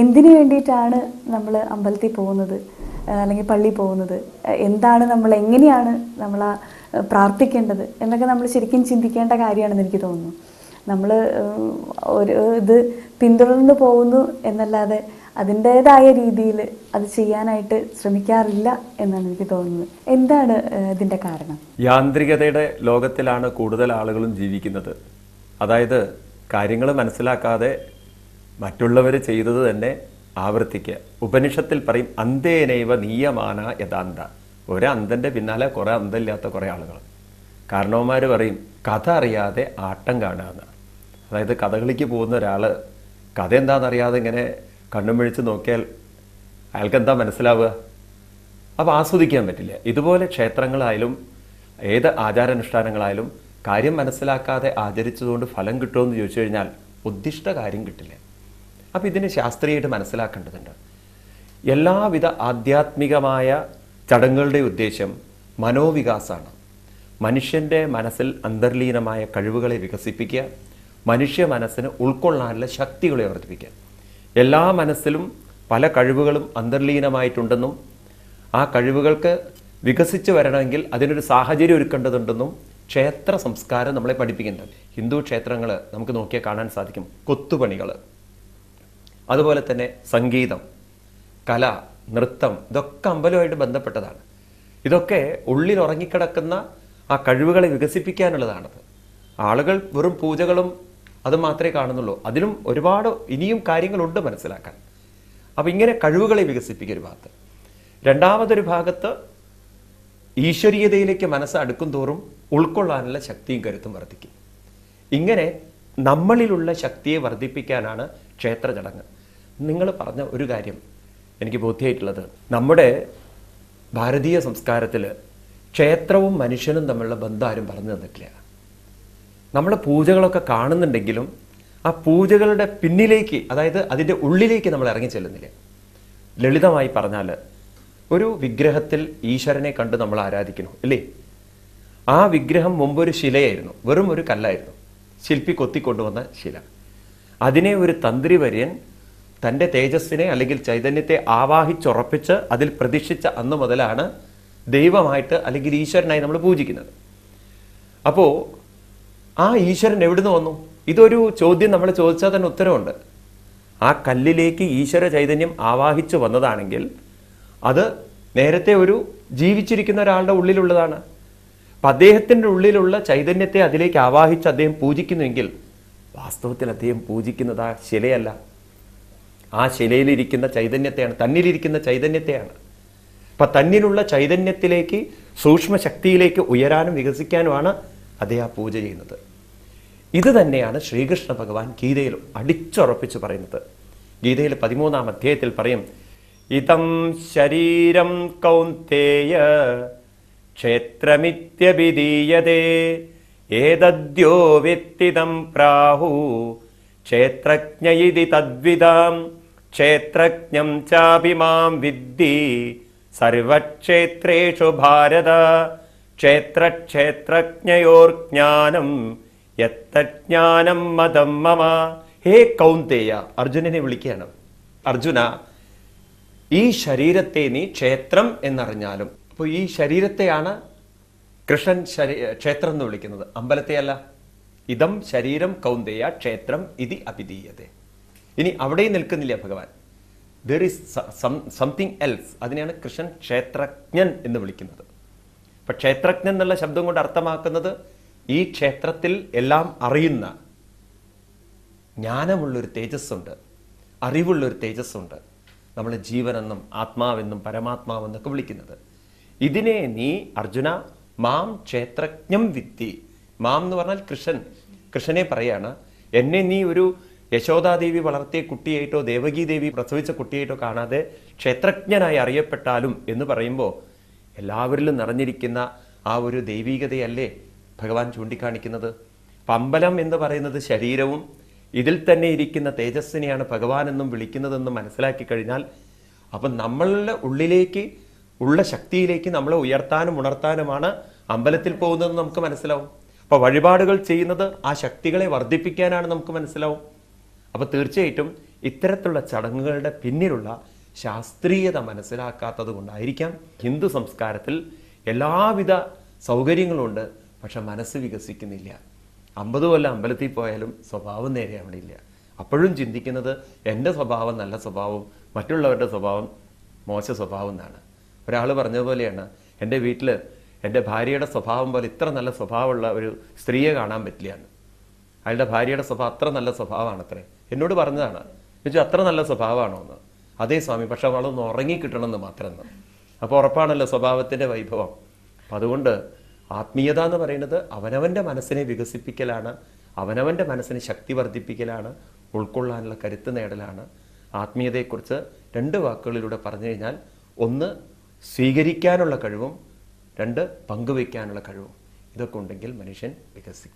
എന്തിനു വേണ്ടിയിട്ടാണ് നമ്മൾ അമ്പലത്തിൽ പോകുന്നത്? അല്ലെങ്കിൽ പള്ളി പോകുന്നത്? എന്താണ് നമ്മൾ എങ്ങനെയാണ് നമ്മൾ ആ പ്രാർത്ഥിക്കേണ്ടത്? എന്നൊക്കെ നമ്മൾ ശരിക്കും ചിന്തിക്കേണ്ട കാര്യമാണെന്ന് എനിക്ക് തോന്നുന്നു. നമ്മൾ ഒരു ഇത് പിന്തുടർന്ന് പോകുന്നു എന്നല്ലാതെ അതിന്റേതായ രീതിയിൽ അത് ചെയ്യാനായിട്ട് ശ്രമിക്കാറില്ല എന്നാണ് എനിക്ക് തോന്നുന്നത്. എന്താണ് ഇതിന്റെ കാരണം? യാന്ത്രികതയുടെ ലോകത്തിലാണ് കൂടുതൽ ആളുകളും ജീവിക്കുന്നത്. അതായത് കാര്യങ്ങൾ മനസ്സിലാക്കാതെ മറ്റുള്ളവർ ചെയ്തത് തന്നെ ആവർത്തിക്കുക. ഉപനിഷത്തിൽ പറയും അന്തേനൈവ നീയമാന യഥാന്ത ഒരു അന്തന്റെ പിന്നാലെ കുറേ അന്തമില്ലാത്ത കുറേ ആളുകൾ കാരണവന്മാർ പറയും കഥ അറിയാതെ ആട്ടം കാണുക അതായത് കഥകളിക്ക് പോകുന്ന ഒരാൾ കഥ എന്താണെന്നറിയാതെ ഇങ്ങനെ കണ്ണും മിഴിച്ച് നോക്കിയാൽ അയാൾക്ക് എന്താ മനസ്സിലാവുക? അപ്പോൾ ആസ്വദിക്കാൻ പറ്റില്ല. ഇതുപോലെ ക്ഷേത്രങ്ങളായാലും ഏത് ആചാരാനുഷ്ഠാനങ്ങളായാലും കാര്യം മനസ്സിലാക്കാതെ ആചരിച്ചതുകൊണ്ട് ഫലം കിട്ടുമെന്ന് ചോദിച്ചു കഴിഞ്ഞാൽ ഉദ്ദിഷ്ട കാര്യം കിട്ടില്ല. അപ്പോൾ ഇതിനെ ശാസ്ത്രീയമായിട്ട് മനസ്സിലാക്കേണ്ടതുണ്ട്. എല്ലാവിധ ആധ്യാത്മികമായ ചടങ്ങുകളുടെ ഉദ്ദേശം മനോവികാസമാണ്. മനുഷ്യന്റെ മനസ്സിൽ അന്തർലീനമായ കഴിവുകളെ വികസിപ്പിക്കുക മനുഷ്യ മനസ്സിന് ഉൾക്കൊള്ളാനുള്ള ശക്തികളെ വർദ്ധിപ്പിക്കുക. എല്ലാ മനസ്സിലും പല കഴിവുകളും അന്തർലീനമായിട്ടുണ്ടെന്നും ആ കഴിവുകൾക്ക് വികസിച്ച് വരണമെങ്കിൽ അതിനൊരു സാഹചര്യം ഒരുക്കേണ്ടതുണ്ടെന്നും ക്ഷേത്ര സംസ്കാരം നമ്മളെ പഠിപ്പിക്കുന്നുണ്ട്. ഹിന്ദു ക്ഷേത്രങ്ങൾ നമുക്ക് നോക്കിയാൽ കാണാൻ സാധിക്കും. കൊത്തുപണികൾ അതുപോലെ തന്നെ സംഗീതം കല നൃത്തം ഇതൊക്കെ അമ്പലവുമായിട്ട് ബന്ധപ്പെട്ടതാണ്. ഇതൊക്കെ ഉള്ളിൽ ഉറങ്ങിക്കിടക്കുന്ന ആ കഴിവുകളെ വികസിപ്പിക്കാനുള്ളതാണത് ആളുകൾ വെറും പൂജകളും അത് മാത്രമേ കാണുന്നുള്ളൂ. അതിലും ഒരുപാട് ഇനിയും കാര്യങ്ങളുണ്ട് മനസ്സിലാക്കാൻ. അപ്പം ഇങ്ങനെ കഴിവുകളെ വികസിപ്പിക്കുക ഒരു ഭാഗത്ത്. രണ്ടാമതൊരു ഭാഗത്ത് ഈശ്വരീയതയിലേക്ക് മനസ്സ് അടുക്കും തോറും ഉൾക്കൊള്ളാനുള്ള ശക്തിയും കരുത്തും വർദ്ധിക്കും. ഇങ്ങനെ നമ്മളിലുള്ള ശക്തിയെ വർദ്ധിപ്പിക്കാനാണ് ക്ഷേത്ര ചടങ്ങ് നിങ്ങൾ പറഞ്ഞ ഒരു കാര്യം എനിക്ക് ബോധ്യമായിട്ടുള്ളത് നമ്മുടെ ഭാരതീയ സംസ്കാരത്തിൽ ക്ഷേത്രവും മനുഷ്യനും തമ്മിലുള്ള ബന്ധം ആരും പറഞ്ഞു തന്നിട്ടില്ല. നമ്മൾ പൂജകളൊക്കെ കാണുന്നുണ്ടെങ്കിലും ആ പൂജകളുടെ പിന്നിലേക്ക് അതായത് അതിന്റെ ഉള്ളിലേക്ക് നമ്മൾ ഇറങ്ങി ചെല്ലുന്നില്ല. ലളിതമായി പറഞ്ഞാൽ ഒരു വിഗ്രഹത്തിൽ ഈശ്വരനെ കണ്ട് നമ്മൾ ആരാധിക്കുന്നു അല്ലേ ആ വിഗ്രഹം മുമ്പ് ഒരു ശിലയായിരുന്നു വെറും ഒരു കല്ലായിരുന്നു ശില്പി കൊത്തിക്കൊണ്ടുവന്ന ശില. അതിനെ ഒരു തന്ത്രി വര്യൻ തന്റെ തേജസ്സിനെ അല്ലെങ്കിൽ ചൈതന്യത്തെ ആവാഹിച്ചുറപ്പിച്ച് അതിൽ പ്രതീക്ഷിച്ച അന്ന് മുതലാണ് ദൈവമായിട്ട് അല്ലെങ്കിൽ ഈശ്വരനായി നമ്മൾ പൂജിക്കുന്നത്. അപ്പോൾ ആ ഈശ്വരൻ എവിടുന്ന് വന്നു? ഇതൊരു ചോദ്യം നമ്മൾ ചോദിച്ചാൽ തന്നെ ഉത്തരവുണ്ട് ആ കല്ലിലേക്ക് ഈശ്വര ചൈതന്യം ആവാഹിച്ചു വന്നതാണെങ്കിൽ അത് നേരത്തെ ഒരു ജീവിച്ചിരിക്കുന്ന ഒരാളുടെ ഉള്ളിലുള്ളതാണ്. അപ്പം അദ്ദേഹത്തിന്റെ ഉള്ളിലുള്ള ചൈതന്യത്തെ അതിലേക്ക് ആവാഹിച്ച് അദ്ദേഹം പൂജിക്കുന്നുവെങ്കിൽ വാസ്തവത്തിൽ അദ്ദേഹം പൂജിക്കുന്നത് ആ ശിലയല്ല. ആ ശിലയിലിരിക്കുന്ന ചൈതന്യത്തെയാണ് തന്നിലിരിക്കുന്ന ചൈതന്യത്തെയാണ്. അപ്പം തന്നിലുള്ള ചൈതന്യത്തിലേക്ക് സൂക്ഷ്മ ശക്തിയിലേക്ക് ഉയരാനും വികസിക്കാനുമാണ് അദ്ദേഹം ആ പൂജ ചെയ്യുന്നത്. ഇത് തന്നെയാണ് ശ്രീകൃഷ്ണ ഭഗവാൻ ഗീതയിൽ അടിച്ചുറപ്പിച്ച് പറയുന്നത്. ഗീതയിൽ പതിമൂന്നാം അധ്യായത്തിൽ പറയും ഇതം ശരീരം കൗന്തേയ ക്ഷേത്രമിത്യഭിധീയതേ ഏതദ്യോ വ്യക്തിതം പ്രാഹു ക്ഷേത്രജ്ഞ ഇതി തദ്വിതാം ക്ഷേത്രജ്ഞം ചാപി മാം വിദ്ധി സർവക്ഷേത്രേഷു ഭാരത. ക്ഷേത്രക്ഷേത്രജ്ഞയോർജ്ഞാനം. യത്തജ്ഞാനം മതം മമ. ഹേ കൗന്തേയ അർജുനനെ വിളിക്കുകയാണ്. അർജുന ഈ ശരീരത്തെ നീ ക്ഷേത്രം എന്നറിഞ്ഞാലും അപ്പോൾ ഈ ശരീരത്തെയാണ് കൃഷ്ണൻ ക്ഷേത്രം എന്ന് വിളിക്കുന്നത്. അമ്പലത്തെയല്ല. ഇതം ശരീരം കൗന്ദേയ ക്ഷേത്രം ഇതി അഭിധീയത്തെ ഇനി അവിടെയും നിൽക്കുന്നില്ല ഭഗവാൻ. ദർ ഈസ് സംതിങ് എൽസ് അതിനെയാണ് കൃഷ്ണൻ ക്ഷേത്രജ്ഞൻ എന്ന് വിളിക്കുന്നത്. അപ്പം ക്ഷേത്രജ്ഞൻ എന്നുള്ള ശബ്ദം കൊണ്ട് അർത്ഥമാക്കുന്നത് ഈ ക്ഷേത്രത്തിൽ എല്ലാം അറിയുന്ന ജ്ഞാനമുള്ളൊരു തേജസ്സുണ്ട് അറിവുള്ളൊരു തേജസ്സുണ്ട്. നമ്മൾ ജീവനെന്നും ആത്മാവെന്നും പരമാത്മാവെന്നൊക്കെ വിളിക്കുന്നത്. ഇതിനെ നീ അർജുന മാം ക്ഷേത്രജ്ഞം വിത്തി മാം എന്ന് പറഞ്ഞാൽ കൃഷ്ണൻ. കൃഷ്ണനെ പറയാണ് എന്നെ നീ ഒരു യശോദാദേവി വളർത്തിയ കുട്ടിയായിട്ടോ ദേവകീദേവി പ്രസവിച്ച കുട്ടിയായിട്ടോ കാണാതെ ക്ഷേത്രജ്ഞനായി അറിയപ്പെട്ടാലും എന്ന് പറയുമ്പോൾ എല്ലാവരിലും നിറഞ്ഞിരിക്കുന്ന ആ ഒരു ദൈവീകതയല്ലേ ഭഗവാൻ ചൂണ്ടിക്കാണിക്കുന്നത്? പമ്പലം എന്ന് പറയുന്നത് ശരീരവും ഇതിൽ തന്നെ ഇരിക്കുന്ന തേജസ്സിനെയാണ് ഭഗവാൻ എന്നും വിളിക്കുന്നതെന്നും മനസ്സിലാക്കി കഴിഞ്ഞാൽ അപ്പം നമ്മളുടെ ഉള്ളിലേക്ക് ഉള്ള ശക്തിയിലേക്ക് നമ്മളെ ഉയർത്താനും ഉണർത്താനുമാണ് അമ്പലത്തിൽ പോകുന്നതെന്ന് നമുക്ക് മനസ്സിലാവും. അപ്പോൾ വഴിപാടുകൾ ചെയ്യുന്നത് ആ ശക്തികളെ വർദ്ധിപ്പിക്കാനാണ് നമുക്ക് മനസ്സിലാവും. അപ്പോൾ തീർച്ചയായിട്ടും ഇത്തരത്തിലുള്ള ചടങ്ങുകളുടെ പിന്നിലുള്ള ശാസ്ത്രീയത മനസ്സിലാക്കാത്തത് കൊണ്ടായിരിക്കാം ഹിന്ദു സംസ്കാരത്തിൽ എല്ലാവിധ സൗകര്യങ്ങളുണ്ട് പക്ഷെ മനസ്സ് വികസിക്കുന്നില്ല. അമ്പത് കൊല്ലം അമ്പലത്തിൽ പോയാലും സ്വഭാവം നേരെ അവിടെ ഇല്ല. അപ്പോഴും ചിന്തിക്കുന്നത് എന്റെ സ്വഭാവം നല്ല സ്വഭാവം മറ്റുള്ളവരുടെ സ്വഭാവം മോശ സ്വഭാവം എന്നാണ്. ഒരാൾ പറഞ്ഞതുപോലെയാണ് എന്റെ വീട്ടിൽ എന്റെ ഭാര്യയുടെ സ്വഭാവം പോലെ ഇത്ര നല്ല സ്വഭാവമുള്ള ഒരു സ്ത്രീയെ കാണാൻ പറ്റില്ല എന്ന്. അയാളുടെ ഭാര്യയുടെ സ്വഭാവം അത്ര നല്ല സ്വഭാവമാണ് അത്രേ എന്നോട് പറഞ്ഞതാണ് ചോദിച്ചു അത്ര നല്ല സ്വഭാവമാണോ എന്ന്? അതേ സ്വാമി പക്ഷെ അവളൊന്ന് ഉറങ്ങി കിട്ടണമെന്ന് മാത്രം എന്ന്. അപ്പോൾ ഉറപ്പാണല്ലോ സ്വഭാവത്തിന്റെ വൈഭവം. അപ്പം അതുകൊണ്ട് ആത്മീയത എന്ന് പറയുന്നത് അവനവന്റെ മനസ്സിനെ വികസിപ്പിക്കലാണ് അവനവന്റെ മനസ്സിനെ ശക്തി വർദ്ധിപ്പിക്കലാണ് ഉൾക്കൊള്ളാനുള്ള കരുത്ത് നേടലാണ്. ആത്മീയതയെക്കുറിച്ച് രണ്ട് വാക്കുകളിലൂടെ പറഞ്ഞു കഴിഞ്ഞാൽ ഒന്ന് സ്വീകരിക്കാനുള്ള കഴിവും രണ്ട് പങ്കുവയ്ക്കാനുള്ള കഴിവും. ഇതൊക്കെ ഉണ്ടെങ്കിൽ മനുഷ്യൻ വികസിക്കും.